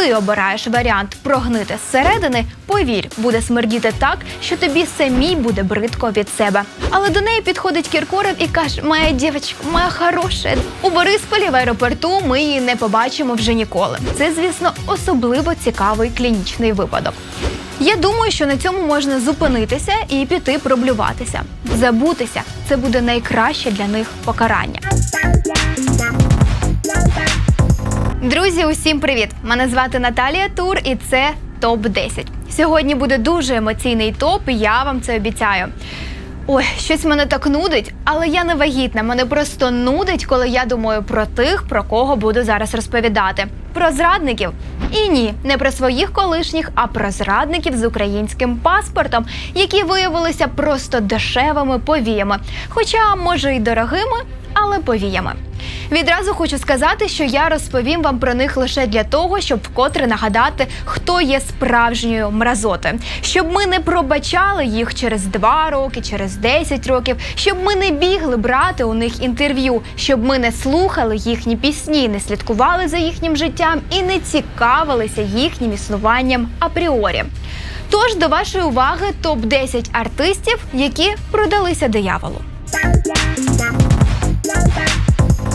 ти обираєш варіант прогнити зсередини, повір, буде смердіти так, що тобі самій буде бридко від себе. Але до неї підходить Кіркоров і каже: Моя дівчинка, моя хороша. У Борисполі в аеропорту ми її не побачимо вже ніколи. Це, звісно, особливо цікавий клінічний випадок. Я думаю, що на цьому можна зупинитися і піти проблюватися. Забутися це буде найкраще для них покарання. Друзі, усім привіт! Мене звати Наталія Тур, і це топ 10 Сьогодні буде дуже емоційний топ, і я вам це обіцяю. Ой, щось мене так нудить, але я не вагітна. Мене просто нудить, коли я думаю про тих, про кого буду зараз розповідати. Про зрадників. І ні, не про своїх колишніх, а про зрадників з українським паспортом, які виявилися просто дешевими повіями. Хоча, може, й дорогими, але повіями. Відразу хочу сказати, що я розповім вам про них лише для того, щоб вкотре нагадати, хто є справжньою мразотою. Щоб ми не пробачали їх через два роки, через 10 років, щоб ми не бігли брати у них інтерв'ю, щоб ми не слухали їхні пісні, не слідкували за їхнім життям і не цікавилися їхнім існуванням апріорі. Тож до вашої уваги топ 10 артистів, які продалися дияволу.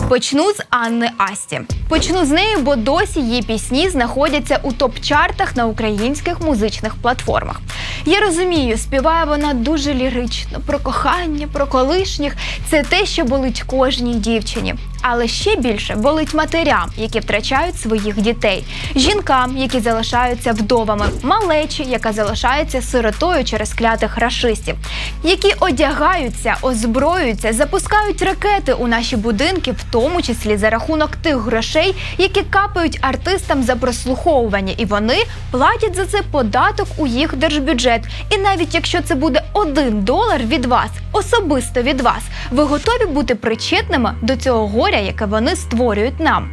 Почну з Анни Асті. Почну з неї, бо досі її пісні знаходяться у топ-чартах на українських музичних платформах. Я розумію, співає вона дуже лірично про кохання, про колишніх. Це те, що болить кожній дівчині. Але ще більше болить матерям, які втрачають своїх дітей, жінкам, які залишаються вдовами, малечі, яка залишається сиротою через клятих рашистів, які одягаються, озброюються, запускають ракети у наші будинки, в тому числі за рахунок тих грошей, які капають артистам за прослуховування, і вони платять за це податок у їх держбюджет. І навіть якщо це буде один долар від вас, особисто від вас, ви готові бути причетними до цього горя, яке вони створюють нам?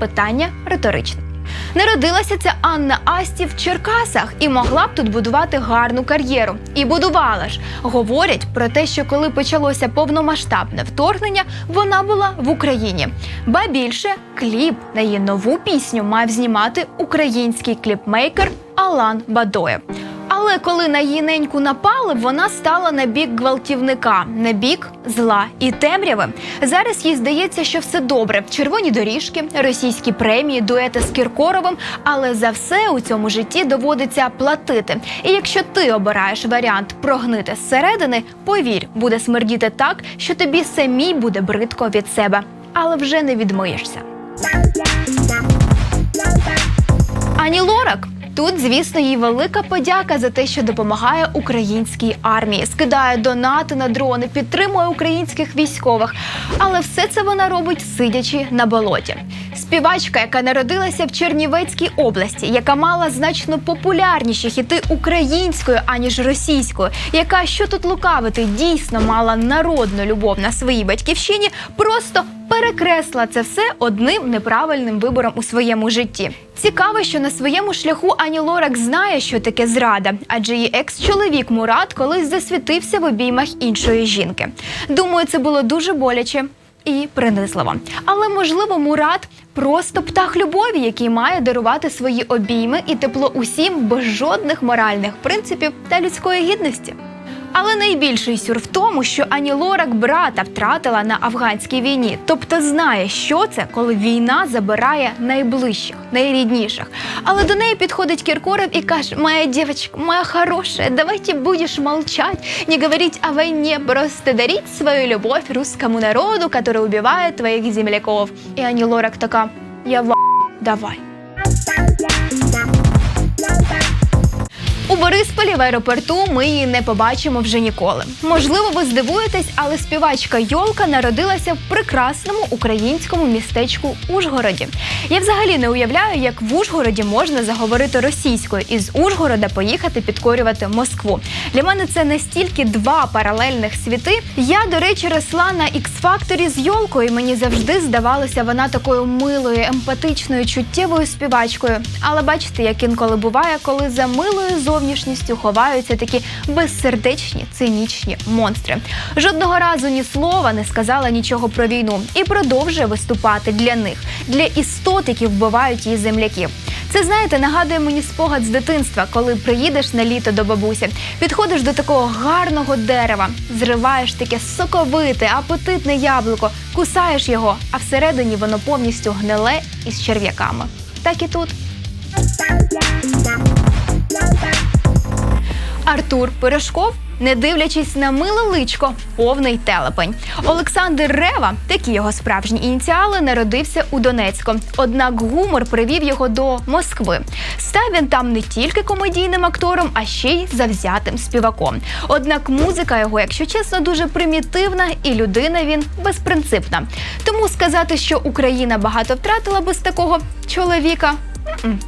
Питання риторичне. Народилася ця Анна Асті в Черкасах і могла б тут будувати гарну кар'єру. І будувала ж. Говорять про те, що коли почалося повномасштабне вторгнення, вона була в Україні. Ба більше кліп на її нову пісню мав знімати український кліпмейкер Алан Бадоєв. Але коли на її неньку напали, вона стала на бік гвалтівника, на бік зла і темряви. Зараз їй здається, що все добре. Червоні доріжки, російські премії, дуети з Кіркоровим. Але за все у цьому житті доводиться платити. І якщо ти обираєш варіант прогнити зсередини, повір, буде смердіти так, що тобі самій буде бридко від себе, але вже не відмиєшся. Ані Лорак. Тут, звісно, їй велика подяка за те, що допомагає українській армії, скидає донати на дрони, підтримує українських військових. Але все це вона робить сидячи на болоті. Співачка, яка народилася в Чернівецькій області, яка мала значно популярніші хіти українською аніж російською, яка що тут лукавити дійсно мала народну любов на своїй батьківщині, просто перекресла це все одним неправильним вибором у своєму житті. Цікаво, що на своєму шляху Ані Лорак знає, що таке зрада, адже її екс-чоловік Мурат колись засвітився в обіймах іншої жінки. Думаю, це було дуже боляче. І принизливо. Але можливо, Мурат просто птах любові, який має дарувати свої обійми і тепло усім без жодних моральних принципів та людської гідності. Але найбільший сюр в тому, що Ані Лорак брата втратила на афганській війні, тобто знає, що це, коли війна забирає найближчих, найрідніших. Але до неї підходить Кіркоров і каже: Моя дівчинка, моя хороша, давайте будеш молчать, не говорить о войне, просто дарить свою любовь русскому народу, который убивает твоих земляков. І Ані Лорак така: Я в давай. У Борисполі в аеропорту ми її не побачимо вже ніколи. Можливо, ви здивуєтесь, але співачка Йолка народилася в прекрасному українському містечку Ужгороді. Я взагалі не уявляю, як в Ужгороді можна заговорити російською і з Ужгорода поїхати підкорювати Москву. Для мене це настільки два паралельних світи. Я, до речі, росла на X-Factor з Йолкою. Мені завжди здавалося вона такою милою, емпатичною, чуттєвою співачкою. Але бачите, як інколи буває, коли за милою зовнішністю ховаються такі безсердечні, цинічні монстри. Жодного разу ні слова не сказала нічого про війну і продовжує виступати для них, для істот, які вбивають її земляків. Це знаєте, нагадує мені спогад з дитинства, коли приїдеш на літо до бабусі, підходиш до такого гарного дерева, зриваєш таке соковите, апетитне яблуко, кусаєш його, а всередині воно повністю гниле із черв'яками. Так і тут. Артур Пирожков, не дивлячись на миле личко, повний телепень. Олександр Рева, такі його справжні ініціали, народився у Донецьку. Однак гумор привів його до Москви. Став він там не тільки комедійним актором, а ще й завзятим співаком. Однак музика його, якщо чесно, дуже примітивна, і людина він безпринципна. Тому сказати, що Україна багато втратила без такого чоловіка. м-м.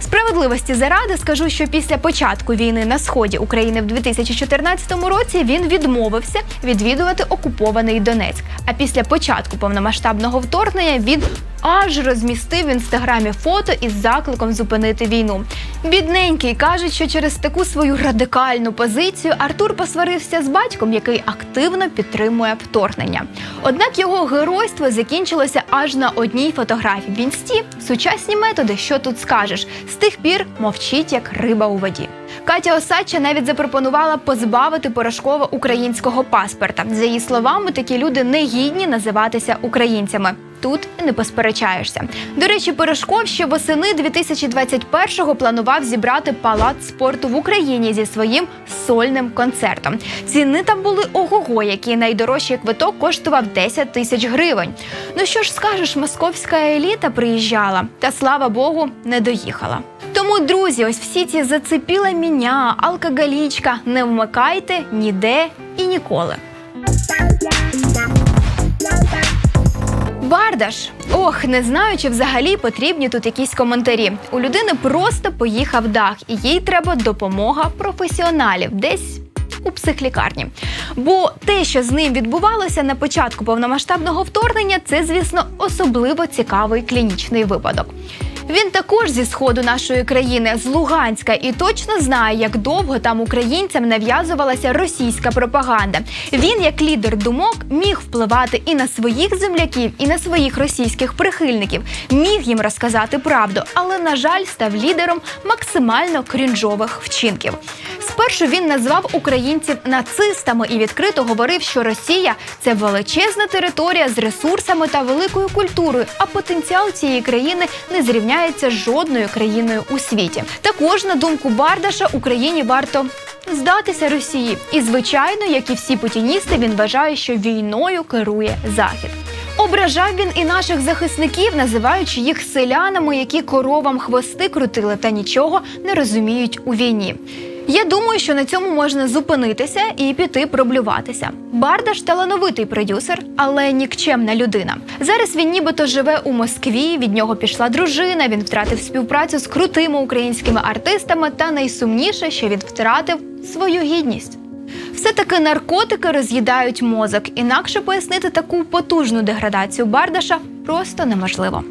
Справедливості заради скажу, що після початку війни на сході України в 2014 році він відмовився відвідувати окупований Донецьк. А після початку повномасштабного вторгнення він аж розмістив в інстаграмі фото із закликом зупинити війну. Бідненький кажуть, що через таку свою радикальну позицію Артур посварився з батьком, який активно підтримує вторгнення. Однак його геройство закінчилося аж на одній фотографії. В інсті сучасні методи, що тут скажеш, з тих пір мовчить як риба у воді. Катя Осадча навіть запропонувала позбавити Порошкова українського паспорта. За її словами, такі люди не гідні називатися українцями. Тут не посперечаєшся. До речі, Порошков ще восени 2021-го планував зібрати палац спорту в Україні зі своїм сольним концертом. Ціни там були ого-го, який найдорожчий квиток коштував 10 тисяч гривень. Ну що ж скажеш, московська еліта приїжджала, та слава Богу, не доїхала. Тому, друзі, ось всі ці зацепіла міня, алкоголічка, не вмикайте ніде і ніколи. Бардаш. Ох, не знаю, чи взагалі потрібні тут якісь коментарі. У людини просто поїхав дах, і їй треба допомога професіоналів десь. У психлікарні, бо те, що з ним відбувалося на початку повномасштабного вторгнення, це, звісно, особливо цікавий клінічний випадок. Він також зі сходу нашої країни з Луганська і точно знає, як довго там українцям нав'язувалася російська пропаганда. Він, як лідер думок, міг впливати і на своїх земляків, і на своїх російських прихильників, міг їм розказати правду, але на жаль, став лідером максимально крінжових вчинків. Спершу він назвав українців нацистами і відкрито говорив, що Росія це величезна територія з ресурсами та великою культурою, а потенціал цієї країни не зрівняється з жодною країною у світі. Також, на думку Бардаша, Україні варто здатися Росії. І, звичайно, як і всі путіністи, він вважає, що війною керує Захід. Ображав він і наших захисників, називаючи їх селянами, які коровам хвости крутили та нічого не розуміють у війні. Я думаю, що на цьому можна зупинитися і піти проблюватися. Бардаш талановитий продюсер, але нікчемна людина. Зараз він нібито живе у Москві. Від нього пішла дружина. Він втратив співпрацю з крутими українськими артистами. Та найсумніше, що він втратив свою гідність. Все-таки наркотики роз'їдають мозок. Інакше пояснити таку потужну деградацію Бардаша просто неможливо.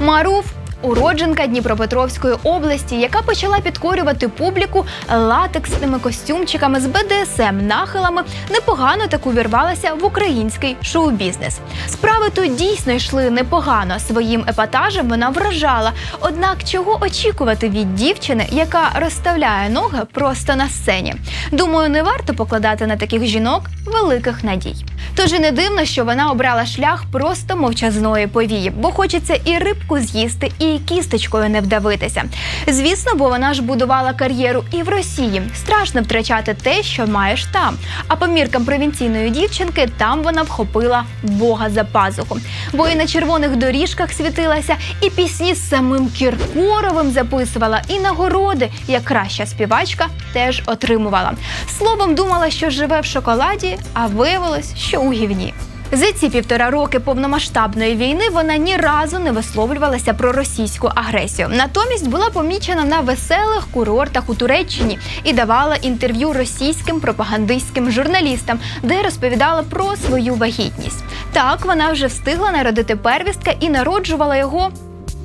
Маруф уродженка Дніпропетровської області, яка почала підкорювати публіку латексними костюмчиками з БДСМ нахилами, непогано так увірвалася в український шоу-бізнес. Справи тут дійсно йшли непогано. Своїм епатажем вона вражала. Однак, чого очікувати від дівчини, яка розставляє ноги просто на сцені? Думаю, не варто покладати на таких жінок великих надій. Тож і не дивно, що вона обрала шлях просто мовчазної повії, бо хочеться і рибку з'їсти, і кісточкою не вдавитися. Звісно, бо вона ж будувала кар'єру і в Росії. Страшно втрачати те, що маєш там. А по міркам провінційної дівчинки там вона вхопила Бога за пазуху. Бо і на червоних доріжках світилася, і пісні з самим Кіркоровим записувала, і нагороди, як краща співачка, теж отримувала. Словом, думала, що живе в шоколаді, а виявилось, що у гівні. За ці півтора роки повномасштабної війни вона ні разу не висловлювалася про російську агресію. Натомість була помічена на веселих курортах у Туреччині і давала інтерв'ю російським пропагандистським журналістам, де розповідала про свою вагітність. Так вона вже встигла народити первістка і народжувала його.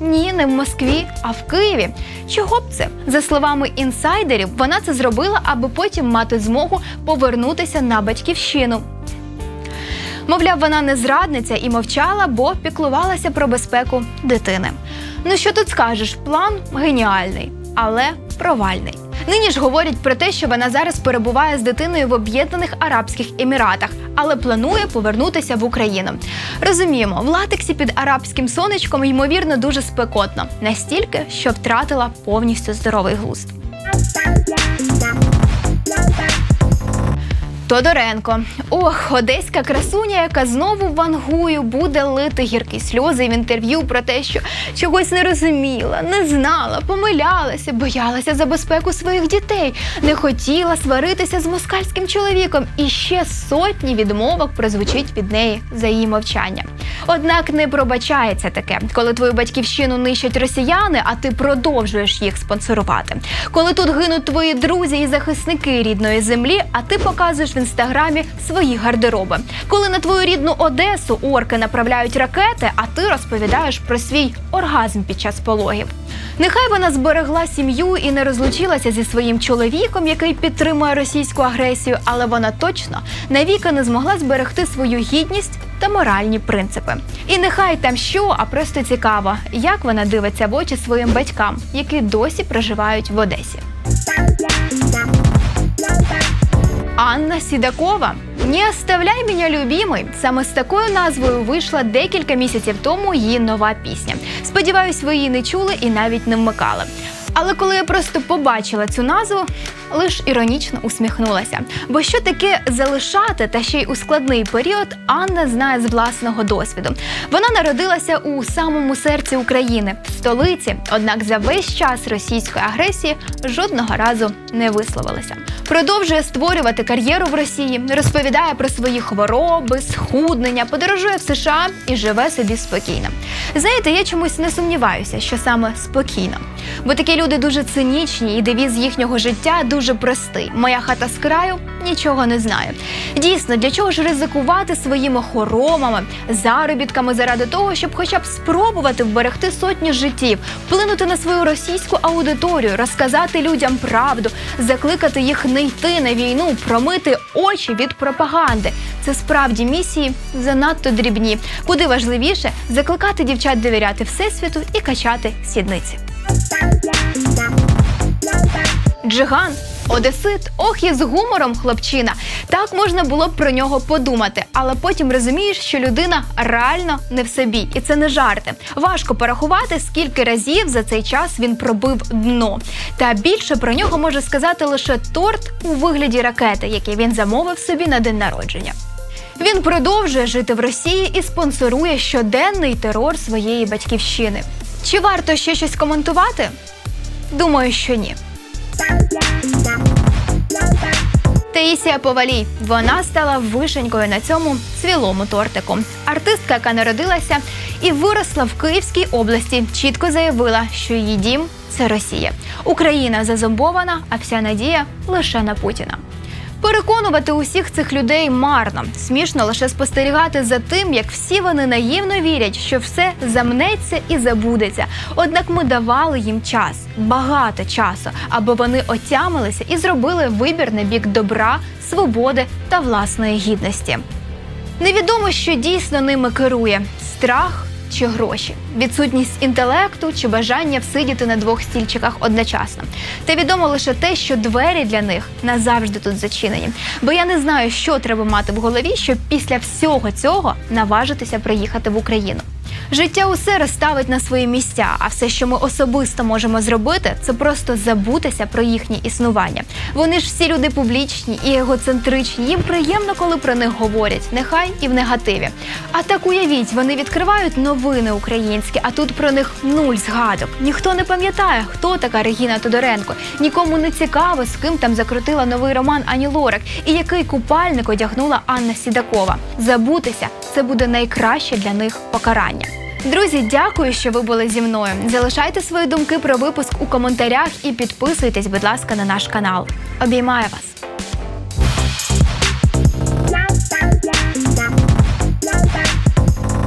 Ні, не в Москві, а в Києві. Чого б це? За словами інсайдерів, вона це зробила, аби потім мати змогу повернутися на батьківщину. Мовляв, вона не зрадниця і мовчала, бо піклувалася про безпеку дитини. Ну що тут скажеш? План геніальний, але провальний. Нині ж говорять про те, що вона зараз перебуває з дитиною в Об'єднаних Арабських Еміратах, але планує повернутися в Україну. Розуміємо, в латексі під арабським сонечком ймовірно дуже спекотно, настільки, що втратила повністю здоровий глузд. Тодоренко. Ох, одеська красуня, яка знову вангую буде лити гіркі сльози в інтерв'ю про те, що чогось не розуміла, не знала, помилялася, боялася за безпеку своїх дітей, не хотіла сваритися з москальським чоловіком. І ще сотні відмовок прозвучить від неї за її мовчання. Однак не пробачається таке, коли твою батьківщину нищать росіяни, а ти продовжуєш їх спонсорувати. Коли тут гинуть твої друзі і захисники рідної землі, а ти показуєш інстаграмі свої гардероби. Коли на твою рідну Одесу орки направляють ракети, а ти розповідаєш про свій оргазм під час пологів. Нехай вона зберегла сім'ю і не розлучилася зі своїм чоловіком, який підтримує російську агресію, але вона точно навіки не змогла зберегти свою гідність та моральні принципи. І нехай там що, а просто цікаво, як вона дивиться в очі своїм батькам, які досі проживають в Одесі. Анна Сідакова. Не оставляй мене, любимий. Саме з такою назвою вийшла декілька місяців тому її нова пісня. Сподіваюсь, ви її не чули і навіть не вмикали. Але коли я просто побачила цю назву, лиш іронічно усміхнулася. Бо що таке залишати та ще й у складний період, Анна знає з власного досвіду. Вона народилася у самому серці України, в столиці. Однак за весь час російської агресії жодного разу не висловилася. Продовжує створювати кар'єру в Росії, розповідає про свої хвороби, схуднення, подорожує в США і живе собі спокійно. Знаєте, я чомусь не сумніваюся, що саме спокійно. Бо такі люди дуже цинічні, і девіз їхнього життя дуже простий: моя хата з краю нічого не знає. Дійсно, для чого ж ризикувати своїми хоромами, заробітками заради того, щоб хоча б спробувати вберегти сотні життів, вплинути на свою російську аудиторію, розказати людям правду, закликати їх не йти на війну, промити очі від пропаганди. Це справді місії занадто дрібні. Куди важливіше закликати дівчат довіряти всесвіту і качати сідниці. Джиган. Одесит, ох, і з гумором хлопчина. Так можна було б про нього подумати, але потім розумієш, що людина реально не в собі, і це не жарти. Важко порахувати, скільки разів за цей час він пробив дно. Та більше про нього може сказати лише торт у вигляді ракети, який він замовив собі на день народження. Він продовжує жити в Росії і спонсорує щоденний терор своєї батьківщини. Чи варто ще щось коментувати? Думаю, що ні. Таїсія Повалій. Вона стала вишенькою на цьому цвілому тортику. Артистка, яка народилася і виросла в Київській області, чітко заявила, що її дім це Росія. Україна зазомбована, а вся надія лише на Путіна. Переконувати усіх цих людей марно. Смішно лише спостерігати за тим, як всі вони наївно вірять, що все замнеться і забудеться. Однак ми давали їм час, багато часу, аби вони отямилися і зробили вибір на бік добра, свободи та власної гідності. Невідомо, що дійсно ними керує страх чи гроші, відсутність інтелекту чи бажання всидіти на двох стільчиках одночасно. Та відомо лише те, що двері для них назавжди тут зачинені. Бо я не знаю, що треба мати в голові, щоб після всього цього наважитися приїхати в Україну. Життя усе розставить на свої місця, а все, що ми особисто можемо зробити, це просто забутися про їхнє існування. Вони ж всі люди публічні і егоцентричні. Їм приємно, коли про них говорять, нехай і в негативі. А так уявіть, вони відкривають новини українські, а тут про них нуль згадок. Ніхто не пам'ятає, хто така Регіна Тодоренко. Нікому не цікаво, з ким там закрутила новий роман Ані Лорак і який купальник одягнула Анна Сідакова. Забутися це буде найкраще для них покарання. Друзі, дякую, що ви були зі мною. Залишайте свої думки про випуск у коментарях і підписуйтесь, будь ласка, на наш канал. Обіймаю вас.